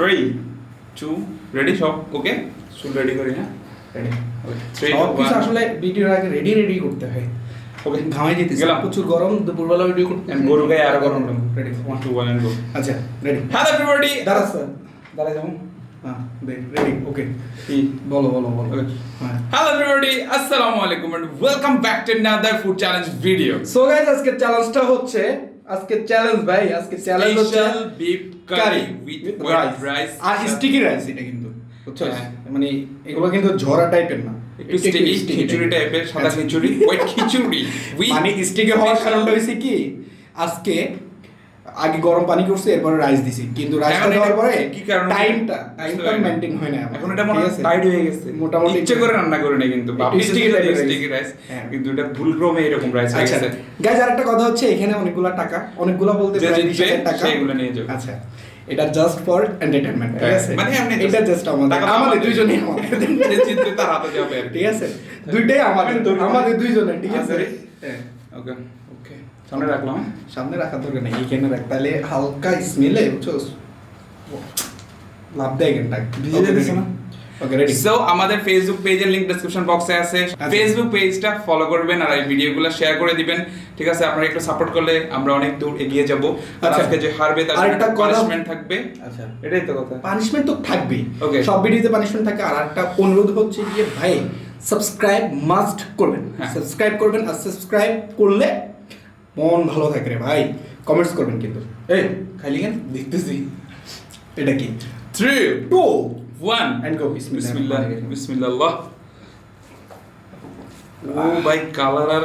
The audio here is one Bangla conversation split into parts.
থ্রি টু রেডি সব? ওকে চুল রেডি করি হ্যাঁ? রেডি সব কিছু আসলে ভিডিওর আগে রেডি রেডি করতে হয়। ওকে ঘামাই যেতেছে গেলাম। প্রচুর গরম দুপুরবেলা ভিডিও করতে গরু গায়ে আরও গরম ready one two one go আচ্ছা রেডি হ্যালো এভরিবডি দাঁড়া স্যার দাঁড়া যাব। হ্যাঁ রেডি ওকে বলো বলো বলো. হ্যাঁ। হ্যালো এভরিবডি আসসালামু আলাইকুম and welcome back to another food challenge video so guys আজকে চ্যালেঞ্জটা হচ্ছে আজকে চ্যালেঞ্জ ভাই আজকে চ্যালেঞ্জ হচ্ছে beef curry with white rice R sticky rice এটা কিন্তু বুঝছ? হ্যাঁ। মানে এগুলো কিন্তু ঝরা টাইপের না। একটু স্টিকি খিচুড়ি টাইপের সাদা খিচুড়ি হোয়াইট খিচুড়ি উইথ মানে স্টিকি হওয়ার কারণটা হয়েছে কি? আজকে আগে গরম পানি করছে এরপরে রাইস দিছি। কিন্তু রাইসটা দেওয়ার পরে কি কারণে? টাইমটা টাইমটা মেইনটেইন হয় না এখন এটা মনে আছে? টাইট হয়ে গেছে। মোটামুটি ইচ্ছে করে রান্না করে না কিন্তু। বাপি স্টিকি রাইস হ্যাঁ। কিন্তু এটা ভুলক্রমে এরকম রাইস হয়ে আচ্ছা। গেছে। গাইজ আরেকটা কথা হচ্ছে এখানে অনেকগুলা টাকা অনেকগুলা বলতে প্রায় 20,000 টাকা। সেইগুলো নিয়ে যাও আচ্ছা। এটা জাস্ট ফর এন্টারটেইনমেন্ট ঠিক হ্যাঁ, আছে? মানে just- এটা জাস্ট আমাদের আমাদের। দুইজনেই আমাদের। জিতবে তার হাতে যাবে ঠিক আছে? দুইটাই আমাদের আমাদের দুইজনের ঠিক আছে? আচ্ছা। হ্যাঁ ওকে ওকে। সামনে রাখলাম। হ্যাঁ? সামনে রাখা দরকার নেই এখানে রাখ তাহলে হালকা স্মেলে বুঝছ? লাভ দেয় এখানটা। ভিজে যেতেছে না? ওকে সো আমাদের ফেসবুক পেজের লিংক ডেসক্রিপশন বক্সে আছে। ফেসবুক পেজটা ফলো করবেন আর এই ভিডিওগুলো শেয়ার করে দিবেন। ঠিক আছে? আপনারা একটু সাপোর্ট করলে আমরা অনেক দূর এগিয়ে যাব। আচ্ছা। আজকে যে হারবে তার একটা কথা- পানিশমেন্ট থাকবে। আচ্ছা। এটাই তো কথা। পানিশমেন্ট তো থাকবেই। Okay. সব ভিডিওতে পানিশমেন্ট থাকে। আর একটা অনুরোধ হচ্ছে গিয়ে ভাই সাবস্ক্রাইব মাস্ট করবেন। হ্যাঁ। সাবস্ক্রাইব করবেন আর সাবস্ক্রাইব করলে মন ভালো থাকে রে ভাই। কমেন্টস করবেন কিন্তু। এই খাইলি কেন দেখতেছি? এটা কি? Three two one And go, বিসমিল্লাহ। বিসমিল্লাহ ও ভাই কালার আর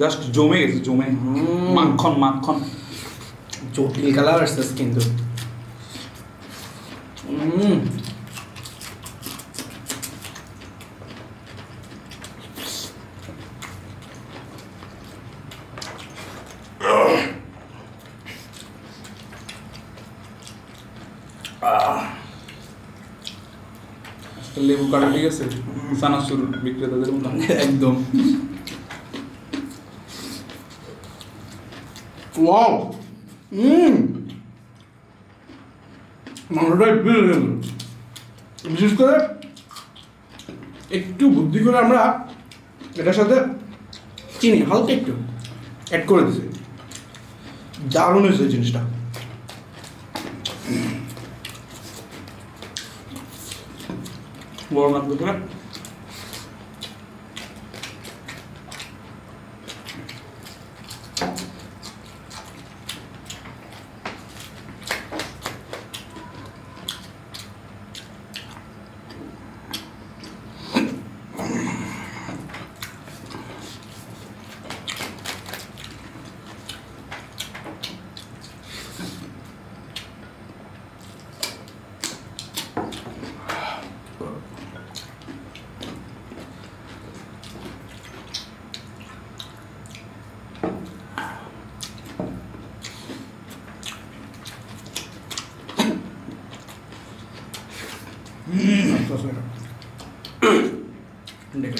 জাস্ট জমে গেছে জমে। মাখন মাখন। জটিল কালার আসছে কিন্তু। লেবু কাটা, ঠিক আছে? সানাসুর বিক্রেতাদের মতো। একদম। ওয়াও! হুম মাংসটা বিশাল সুন্দর। বিশেষ করে একটু বুদ্ধি করে আমরা এটার সাথে চিনি, হালকা একটু অ্যাড করে দিছি দারুণ হয়েছে জিনিসটা। Warnock'la bırak. 근데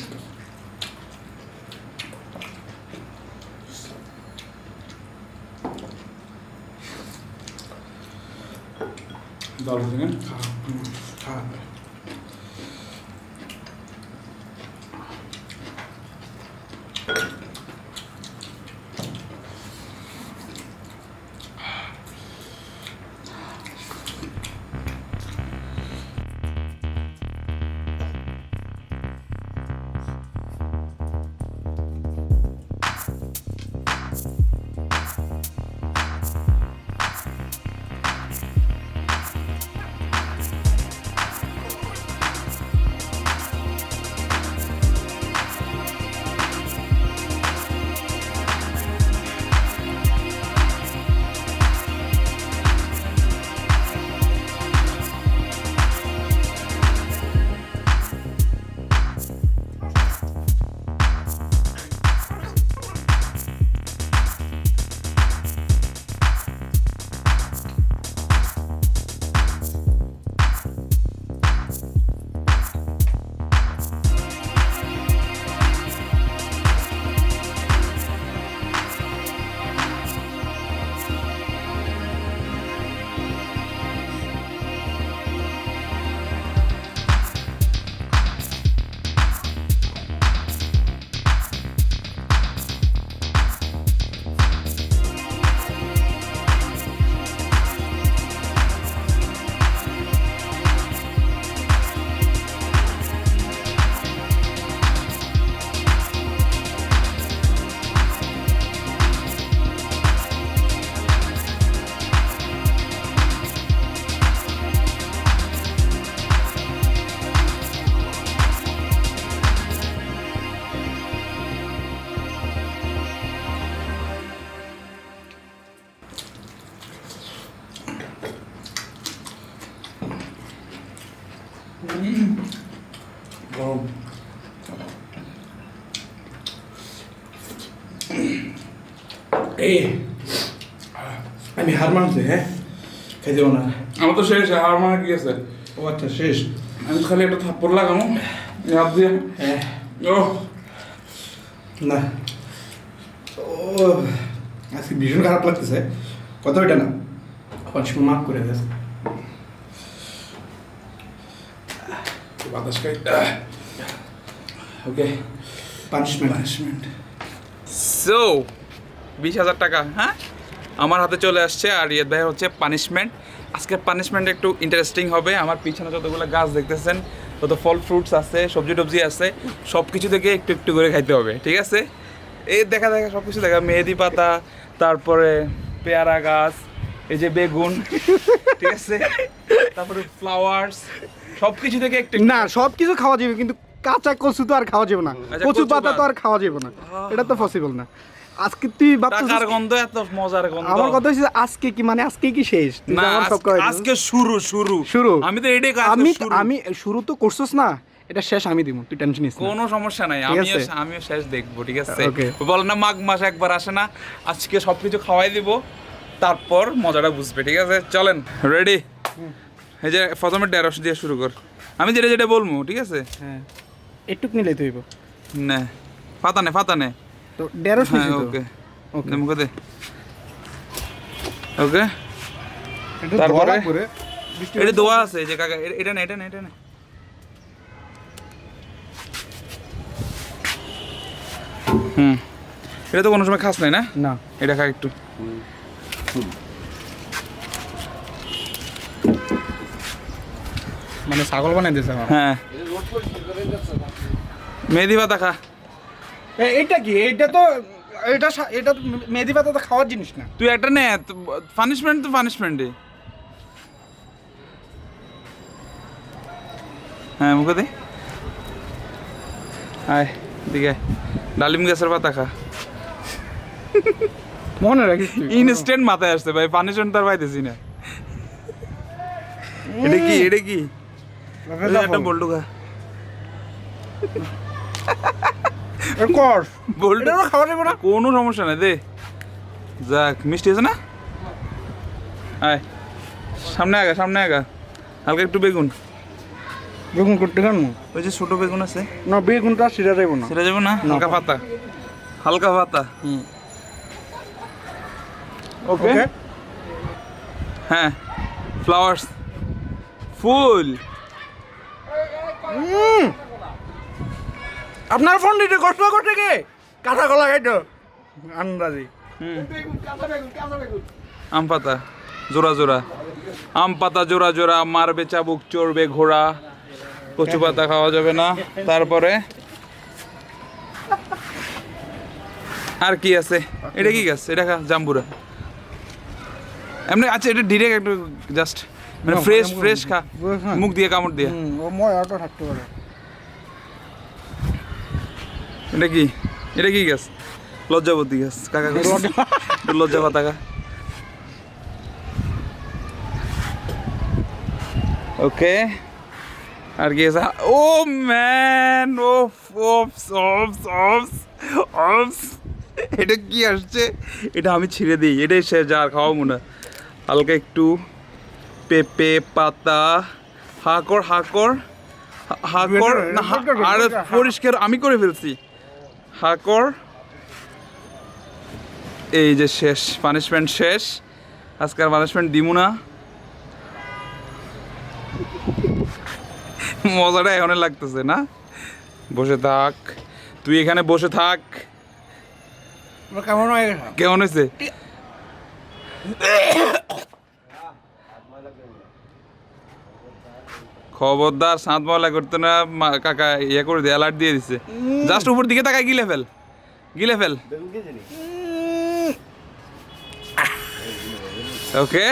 나중에는 다, 음, 다. 돼. এই আমি হার মানছি হ্যাঁ? দেবো না। আমার তো শেষ হার মানে কি আছে? ও আচ্ছা শেষ। আমি খালি একটা থাপ্পড় এই হাত দিয়ে। হ্যাঁ। ও। না। ও আজকে ভীষণ খারাপ লাগতেছে। কথা ওইটা না। পাঁচ মিনিট মাফ করে দেয়। বাতাস খাই। ওকে। পানিশমেন্ট পানিশমেন্ট সো বিশ হাজার টাকা হ্যাঁ? আমার হাতে চলে আসছে আর ইয়েদ ভাই হচ্ছে পানিশমেন্ট আজকের পানিশমেন্ট একটু ইন্টারেস্টিং হবে। আমার পিছনে যতগুলো গাছ দেখতেছেন তত ফল ফ্রুটস আছে সবজি টবজি আছে সব কিছু থেকে একটু একটু করে খাইতে হবে ঠিক আছে? এই দেখা দেখা সব কিছু দেখা। মেহেদি পাতা তারপরে পেয়ারা গাছ এই যে বেগুন ঠিক আছে? তারপরে ফ্লাওয়ার্স সব কিছু থেকে একটু না সব কিছু খাওয়া যাবে কিন্তু কাঁচা কচু তো আর খাওয়া যাবে না। আচ্ছা, কচু পাতা তো আর খাওয়া যাবে না। এটা তো পসিবল না। আজকে তুই টাকার গন্ধ এত মজার গন্ধ। আমার কথা হচ্ছে আজকে কি মানে আজকে কি শেষ? না আজকে- শুরু শুরু। শুরু? আমি তো এটাই আমি আমি শুরু তো করছিস না এটা শেষ আমি দিব তুই টেনশন নিস কোনো সমস্যা নাই আছে? আমিও শেষ দেখব ঠিক আছে? বল না মাঘ মাস একবার আসে না আজকে সবকিছু খাওয়াই দিব তারপর মজাটা বুঝবে ঠিক আছে? চলেন রেডি এই যে প্রথমে ঢেঁড়স দিয়ে শুরু কর। আমি যেটা যেটা বলব ঠিক আছে? হ্যাঁ। একটু নিলে তুই না ফাতা নে ফাতা নে তো দেড়শো হ্যাঁ নিছি তো? ওকে। ওকে। মুখে দে। ওকে। তারপরে? এটা দোয়া আছে এই যে কাকা এটা না এটা না এটা না। হুম। এটা তো কোনো সময় খাস নাই না? না। এটা খা একটু। মানে ছাগল বানাই দিয়েছে হ্যাঁ। মেহেদি পাতা খা। এটা কি? এটা তো এটা এটা তো মেহেদি পাতা তো খাওয়ার জিনিস না। তুই একটা নে পানিশমেন্ট তো পানিশমেন্টই হ্যাঁ মুখে দে। আয় দিকে ডালিম গাছের পাতা খা। মনে রাখিস ইনস্ট্যান্ট মাথায় আসছে ভাই পানিশমেন্ট তার পাইতেছি না। এটা কি এটা কি? একটা বল্টু খা। কর বল্টু খাওয়া যাবে না। কোনো সমস্যা নাই দে। যাক মিষ্টি আছে না? আয়। সামনে আগা সামনে আগা। হালকা একটু বেগুন। বেগুন করতে কেন? ওই যে ছোট বেগুন আছে। না বেগুনটা সিরা যাব না। সেটা যাবে না? হালকা পাতা। হালকা পাতা। ওকে। হ্যাঁ। ফ্লাওয়ার্স। ফুল। আপনার ফোন দিতে কষ্ট করতে কে? কাঁচা কলা খাইতো। আন্দাজি। আম পাতা জোড়া জোড়া। আম পাতা জোড়া জোড়া মারবে চাবুক চড়বে ঘোড়া। কচু পাতা খাওয়া যাবে না। তারপরে? আর কি আছে? এটা কি গাছ? এটা খা জাম্বুরা। এমনি আচ্ছা এটা ডিরেক্ট একটু জাস্ট মানে ফ্রেশ ফ্রেশ খা। মুখ দিয়ে কামড় দিয়ে। ও ময়াটা থাকতে পারে। এটা কি? এটা কি গাছ? লজ্জাবতী গাছ। কাকা লজ্জা। পাতা ওকে। আর কি আছে? ও man oof oops oops oops oops. এটা কি আসছে? এটা আমি ছিঁড়ে দিই। এটাই সে যার খাওয়া মনে হালকা একটু পেঁপে পাতা। হাকর হাকর হাকর না আর পরিষ্কার আমি করে ফেলছি। হাকর। এই যে শেষ পানিশমেন্ট শেষ। আজকাল পানিশমেন্ট দিমু না মজাটা এখানে লাগতেছে না? বসে থাক। তুই এখানে বসে থাক। কেমন হয়ে কেমন হয়েছে? খবরদার সাত ময়লা করতে না কাকা ইয়ে করে দিয়ে অ্যালার্ট দিয়ে দিছে। জাস্ট উপর দিকে তাকায় গিলে ফেল গিলে ফেল। ওকে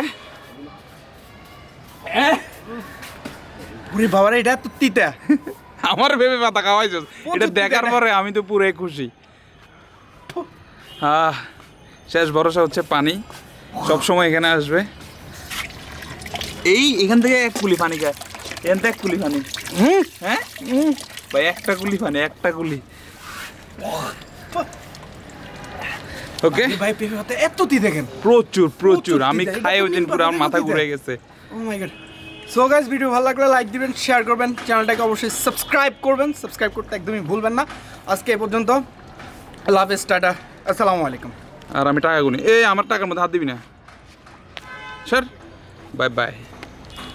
পুরি বাবারে এটা তো তিতা। আমার ভেবে পাতা খাওয়াইছ। এটা দেখার পরে আমি তো পুরো খুশি। হ্যাঁ শেষ ভরসা হচ্ছে পানি। সব সময় এখানে আসবে। এই এখান থেকে এক কুলি পানি খায়। এন দেখ কুলি ফানি হ্যাঁ? ভাই একটা গুলি ফানি একটা গুলি। ওকে ভাই পেঁপে ভাতে এত দি দেখেন। প্রচুর প্রচুর। আমি খাই ওই দিন পুরো আমার মাথা ঘুরে গেছে। ও my god so guys video ভালো লাগলে লাইক দিবেন শেয়ার করবেন। চ্যানেলটাকে অবশ্যই সাবস্ক্রাইব করবেন। সাবস্ক্রাইব করতে একদমই ভুলবেন না। আজকে এই পর্যন্ত। Love tata. আসসালামু আলাইকুম। আর আমি টাকা গুনি। এই আমার টাকার মধ্যে হাত দিবি না। Sir bye bye